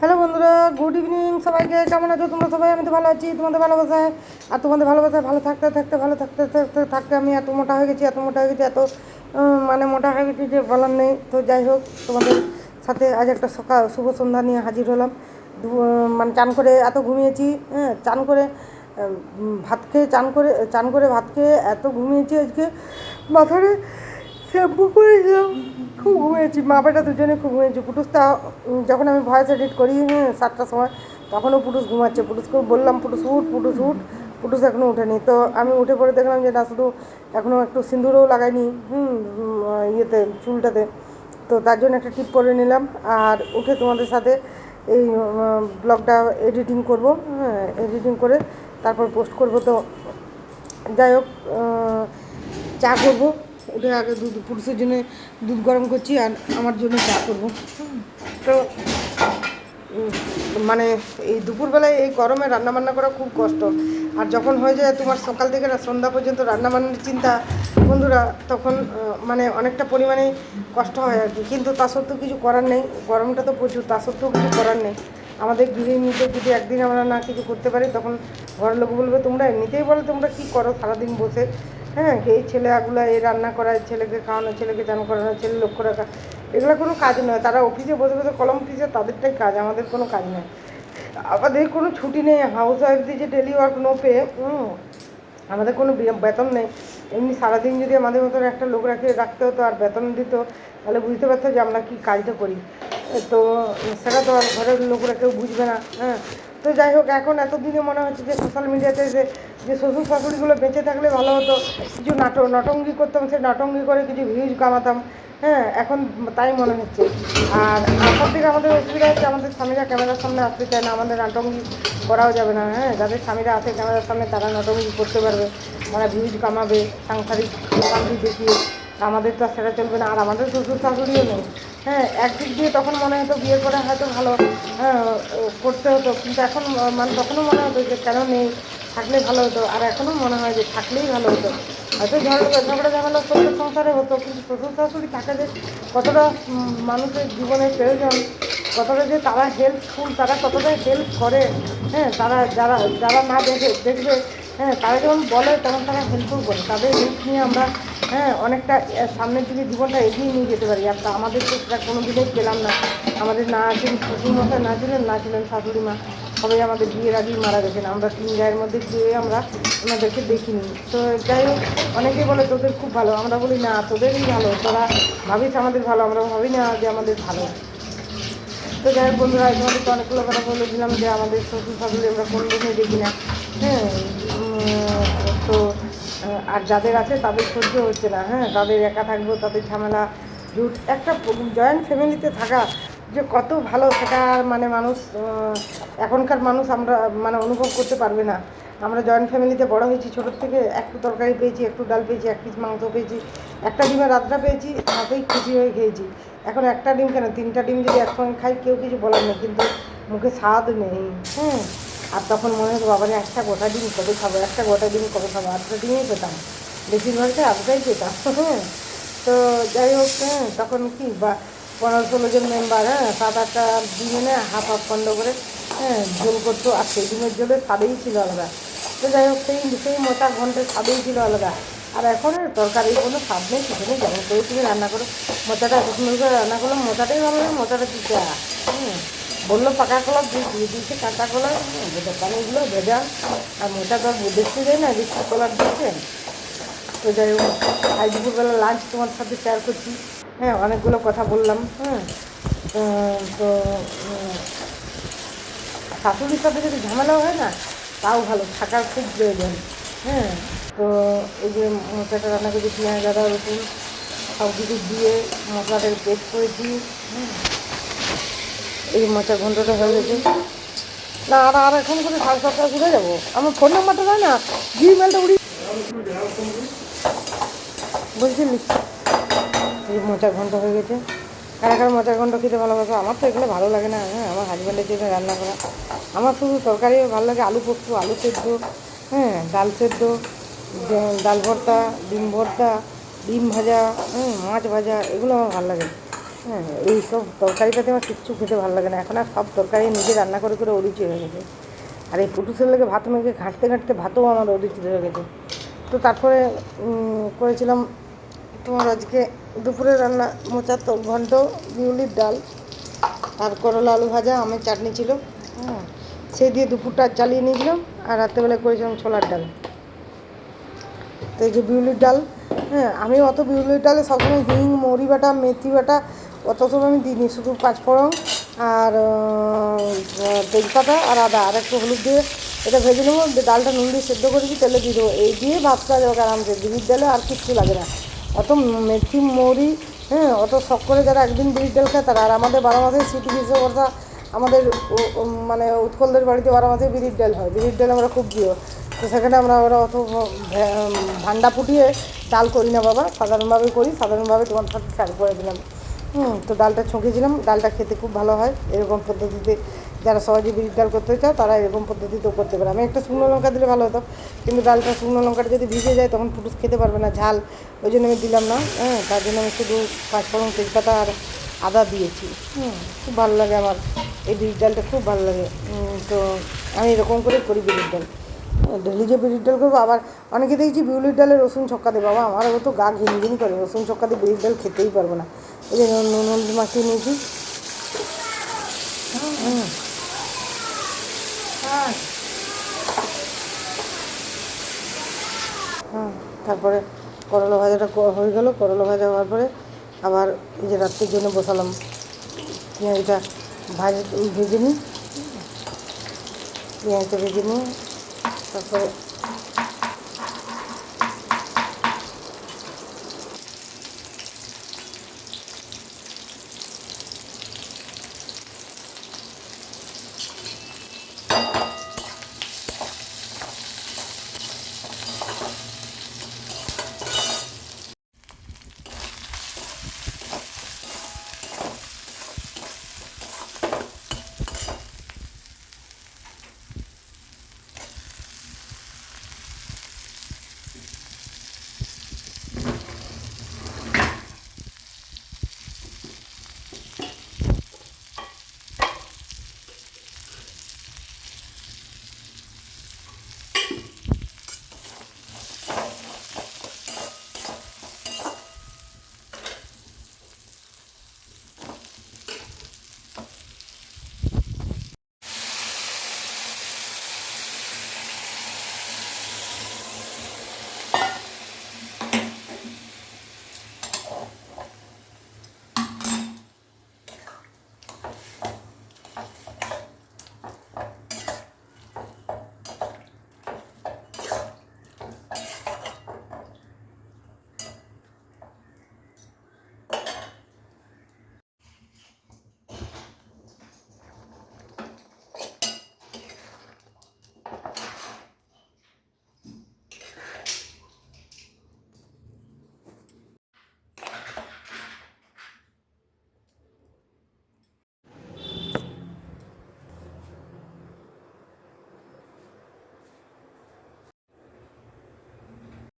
Hello বন্ধুরা, good evening সবাইকে। কেমন আছো? তোমরা সবাই? আমি তো ভালো আছি। তোমাদের ভালোবাসায় আর তোমাদের ভালোবাসায় ভালো থাকতে থাকতে, ভালো থাকতে থাকতে থাকতে আমি এত মোটা হয়ে গেছি, এত মোটা হয়ে গেছি, এত মানে মোটা হয়ে গেছি যে বলার নেই। তো যাই হোক, তোমাদের সাথে আজ একটা সকাল, শুভ সন্ধ্যা নিয়ে হাজির হলাম। মানে চান করে এত ঘুমিয়েছি হ্যাঁ চান করে ভাত খেয়ে, চান করে চান করে ভাত খেয়ে এত ঘুমিয়েছি আজকে। মাথায় শ্যাম্পু করেছিলাম খুব ঘুমিয়েছি মা বেটা দুজনে খুব ঘুমিয়েছি পুটুসটা যখন আমি ভয়েস এডিট করি হ্যাঁ সাতটার সময় তখনও পুটুস ঘুমাচ্ছে। পুটুসকে বললাম পুটুস উঠ পুটুস উঠ। পুটুস এখনও ওঠেনি। তো আমি উঠে পড়ে দেখলাম যে, না, শুধু এখনও একটু সিঁদুরও লাগাইনি, হুম ইয়েতে, চুলটাতে। তো তার জন্য একটা টিপ করে নিলাম। আর উঠে তোমাদের সাথে এই ব্লগটা এডিটিং করব। হ্যাঁ এডিটিং করে তারপর পোস্ট করব। তো যাই হোক চা করব। ওটা আগে দুধ, পুরুষের জন্য দুধ গরম করছি আর আমার জন্য চা করব। তো মানে এই দুপুরবেলায় এই গরমে রান্নাবান্না করা খুব কষ্ট। আর যখন হয়ে যায় তোমার সকাল থেকে সন্ধ্যা পর্যন্ত রান্না বান্নার চিন্তা, বন্ধুরা, তখন মানে অনেকটা পরিমাণে কষ্ট হয় আর কি। কিন্তু তা সত্ত্বেও কিছু করার নেই, গরমটা তো প্রচুর, তা সত্ত্বেও কিছু করার নেই। আমাদের গৃহিণীদের যদি একদিন আমরা না কিছু করতে পারি, তখন ঘরের লোক বলবে, তোমরা এমনিতেই বলো, তোমরা কী করো? সারাদিন বসে হ্যাঁ এই ছেলেগুলো এই রান্না করা, এই ছেলেকে খাওয়ানো, ছেলেকে চান করানো, ছেলে লক্ষ্য রাখা, এগুলো কোনো কাজ নয়। তারা অফিসে বসে বসে কলম অফিসে তাদেরটাই কাজ, আমাদের কোনো কাজ নয়। আমাদের কোনো ছুটি নেই। হাউস ওয়াইফদের যে ডেলি ওয়ার্ক নো পে আমাদের কোনো বেতন নেই। এমনি সারাদিন যদি আমাদের মতন একটা লোক রাখে রাখতে হতো আর বেতন দিত, তাহলে বুঝতে পারতো যে আমরা কী কাজটা করি। তো সেটা তো আর ঘরের লোকরা কেউ বুঝবে না হ্যাঁ। তো যাই হোক, এখন এতদিনে মনে হচ্ছে যে সোশ্যাল মিডিয়াতে যে যে শ্বশুর শাশুড়িগুলো বেঁচে থাকলে ভালো হতো, কিছু নাটক, নটঙ্গি করতাম সে নটঙ্গি করে কিছু ভিউজ কামাতাম হ্যাঁ এখন তাই মনে হচ্ছে। আর সব থেকে আমাদের অসুবিধা হচ্ছে, আমাদের স্বামীরা ক্যামেরার সামনে আসতে চায় না, আমাদের নাটঙ্গি করাও যাবে না হ্যাঁ। যাদের স্বামীরা আসে ক্যামেরার সামনে, তারা নাটঙ্গি করতে পারবে, তারা ভিউজ কামাবে, সাংসারিক দেখিয়ে। আমাদের তো সেটা চলবে না, আর আমাদের শ্বশুর শাশুড়িও নেই। হ্যাঁ একদিক দিয়ে তখন মনে হতো বিয়ে করে হয়তো ভালো হ্যাঁ করতে হতো, কিন্তু এখন মানে তখনও মনে হতো যে কেন নেই, থাকলে ভালো হতো, আর এখনও মনে হয় যে থাকলেই ভালো হতো। হয়তো ঝগড়া ঝগড়া ঝামেলা শ্বশুর সংসারে হতো, কিন্তু শ্বশুর শাশুড়ি থাকে যে কতটা মানুষের জীবনের প্রয়োজন, কতটা যে তারা হেল্পফুল তারা কতটা হেল্প করে হ্যাঁ তারা, যারা যারা না দেখে, দেখবে হ্যাঁ তারা যখন বলে তখন তারা হেল্পফুল করে। তাদের হেল্প নিয়ে আমরা হ্যাঁ অনেকটা সামনের দিকে জীবনটা এগিয়ে নিয়ে যেতে পারি। আর আমাদের তো সেটা কোনো দিনই পেলাম না। আমাদের না আছেন শ্বশুরমশাই না ছিলেন না ছিলেন শাশুড়ি মা। সবাই আমাদের বিয়ের আগেই মারা গেছেন। আমরা তিন গায়ের মধ্যে গিয়ে আমরা ওনাদেরকে দেখিনি। তো যাই হোক অনেকেই বলে তোদের খুব ভালো। আমরা বলি, না, তোদেরই ভালো। তোরা ভাবিস আমাদের ভালো, আমরা ভাবি না যে আমাদের ভালো। তো যাই হোক বন্ধুরা, তোমাদের তো অনেকগুলো কথা বলে দিলাম যে আমাদের শ্বশুর শাশুড়ি আমরা কোন দিনই দেখি না। হ্যাঁ তো আর যাদের আছে তাদের সহ্য হচ্ছে না হ্যাঁ? তাদের একা থাকব, তাদের ঝামেলা, জুট। একটা জয়েন্ট ফ্যামিলিতে থাকা যে কত ভালো, সেটা মানে মানুষ এখনকার মানুষ আমরা মানে অনুভব করতে পারবে না। আমরা জয়েন্ট ফ্যামিলিতে বড় হয়েছি ছোটোর থেকে একটু তরকারি পেয়েছি একটু ডাল পেয়েছি, এক পিস মাংস পেয়েছি, একটা ডিমের রাতটা পেয়েছি, তাতেই খুশি হয়ে খেয়েছি। এখন একটা ডিম কেন? তিনটা ডিম যদি একসঙ্গে খাই, কেউ কিছু বলার নেই, কিন্তু মুখে স্বাদ নেই হ্যাঁ? আর তখন মনে হতো বাবারে একটা গোটা ডিম কবে খাব? একটা গোটা ডিম কবে খাব? আটটা ডিমই পেতাম। বেশিরভাগটা আটটাই পেতাম। হ্যাঁ। তো যাই হোক হ্যাঁ তখন কি বা, পনেরো ষোলো জন মেম্বার হ্যাঁ সাত আটটা ডিম এনে হাফ হাফ পন্ড করে হ্যাঁ ঝোল করতো। আর সেই ডিমের ঝোলের স্বাদেই ছিল আলাদা। তো যাই হোক, সেই সেই মোটা ঘন্টের স্বাদেই ছিল আলাদা। আর এখন তরকারি কোনো স্বাদ নেই, কিছু নেই। যেমন করে তুমি রান্না করো। মোচাটা এত সুন্দর করে রান্না করল মোচাটাই ভালো লাগে, মোচাটা দিতে হুম বলল, পাকা কলা দিয়ে দিয়ে দিয়েছে, কাঁচা কলা দোকানেগুলো ভেজা আর মোটা তো দেখতে যায় না রিক্সা কলার দিয়েছে। তো যাই হোক, আজ দুপুরবেলা লাঞ্চ তোমার সাথে শেয়ার করছি। হ্যাঁ অনেকগুলো কথা বললাম হ্যাঁ। তো শাশুড়ির সাথে যদি ঝামেলা হয় না, তাও ভালো, থাকার খুব প্রয়োজন হ্যাঁ। তো এই যে মশলাটা রান্না করেছি পেঁয়াজ আদা রসুন, সব কিছু দিয়ে মশলাটাকে পেস্ট করেছি হ্যাঁ। এই মোচা ঘন্টটা হয়ে গেছে। না, আর আর এখন করে সাড়ে সাতটা ঘুরে যাব। আমার ফোন নাম্বারটা দেয় না জিমেলটা উড়ি বুঝলি এই মোচা ঘন্ট হয়ে গেছে। কারা কারা মোচা ঘন্ট খেতে ভালোবাসো? আমার তো এগুলো ভালো লাগে না হ্যাঁ আমার হাজব্যান্ডের জন্য রান্না করা। আমার শুধু তরকারি ভালো লাগে, আলু পোস্ত, আলু সেদ্ধ হ্যাঁ ডাল সেদ্ধ, ডাল ভর্তা, ডিম ভর্তা, ডিম ভাজা হ্যাঁ মাছ ভাজা, এগুলো আমার ভালো লাগে। হ্যাঁ এইসব তরকারি পাতি আমার কিচ্ছু খেতে ভালো লাগে না। এখন আর সব তরকারি নিজে রান্না করে করে অরুচি হয়ে গেছে। আর এই পুটুসের লেগে ভাত মেখে ঘাঁটতে ঘাঁটতে ভাতও আমার অরুচি হয়ে গেছে। তো তারপরে করেছিলাম তোমার আজকে দুপুরে রান্না মোচা তো ঘন্ট বিউলির ডাল আর করলা আলু ভাজা আমের চাটনি ছিল। হ্যাঁ সেই দিয়ে দুপুরটা চালিয়ে নিয়েছিলাম আর রাত্রেবেলায় করেছিলাম ছোলার ডাল। তো এই যে বিউলির ডাল হ্যাঁ আমি অত বিউলির ডালে সবসময় হিং মৌরি বাটা মেথি বাটা অত আমি দিইনি, শুধু পাঁচফোড়ন আর তেজপাতা আর আদা, আর একটু হলুদ দিয়ে এটা ভেজে নেব ডালটা নুন দিয়ে সেদ্ধ করেছি তেলে দিয়ে দেবো। এই দিয়ে ভাতটা যাবে আরামসে বিউলির ডালে আর কিচ্ছু লাগে না। অত মেথি, মৌরি হ্যাঁ অত শখ করে যারা একদিন বিউলির ডাল খায় তারা, আর আমাদের বারো মাসে স্মৃতি গ্রীষ্ম বর্ষা, আমাদের মানে উৎকলদের বাড়িতে বারো মাসে বিড়ির ডাল হয়। বিড়ির ডাল আমরা খুব প্রিয়। তো সেখানে আমরা ওরা অত ভান্ডা ফুটিয়ে ডাল করি না বাবা। সাধারণভাবে করি, সাধারণভাবে তোমার সাথে শেয়ার করে দিলাম। হুম, তো ডালটা ছঁকেছিলাম, ডালটা খেতে খুব ভালো হয়। এরকম পদ্ধতিতে যারা সহজে বিড়ির ডাল করতে চাও তারা এরকম পদ্ধতিতেও করতে পারে। আমি একটা শুকনো লঙ্কা দিলে ভালো হতো, কিন্তু ডালটা শুকনো লঙ্কাটা যদি ভিজে যায়, তখন পুটুস খেতে পারবে না, ঝাল। ওই জন্য আমি দিলাম না হ্যাঁ তার জন্য আমি শুধু পাঁচফোড়ন তেজপাতা আর আদা দিয়েছি। হুম, খুব ভালো লাগে আমার। এই বিড়ির ডালটা খুব ভালো লাগে। তো আমি এরকম করে করি বিড়ির ডাল। ডেলি যে বিড়ির ডাল করব, আবার অনেকে দেখছি বিউলির ডালে রসুন ছক্কা দেবে বাবা, আমার তো গা ঘিনঘিন করে রসুন ছক্কা দিয়ে বিড়ির ডাল খেতেই পারব না। এই যে নুন হলুদ মাখিয়ে নিয়েছি। হ্যাঁ তারপরে করলা ভাজাটা হয়ে গেল। করলা ভাজা হওয়ার পরে আবার এই যে রাত্রির জন্য বসালাম। পেঁয়াজটা ভাজ ভেজে নিই। পেঁয়াজটা ভেজে নিয়ে তারপরে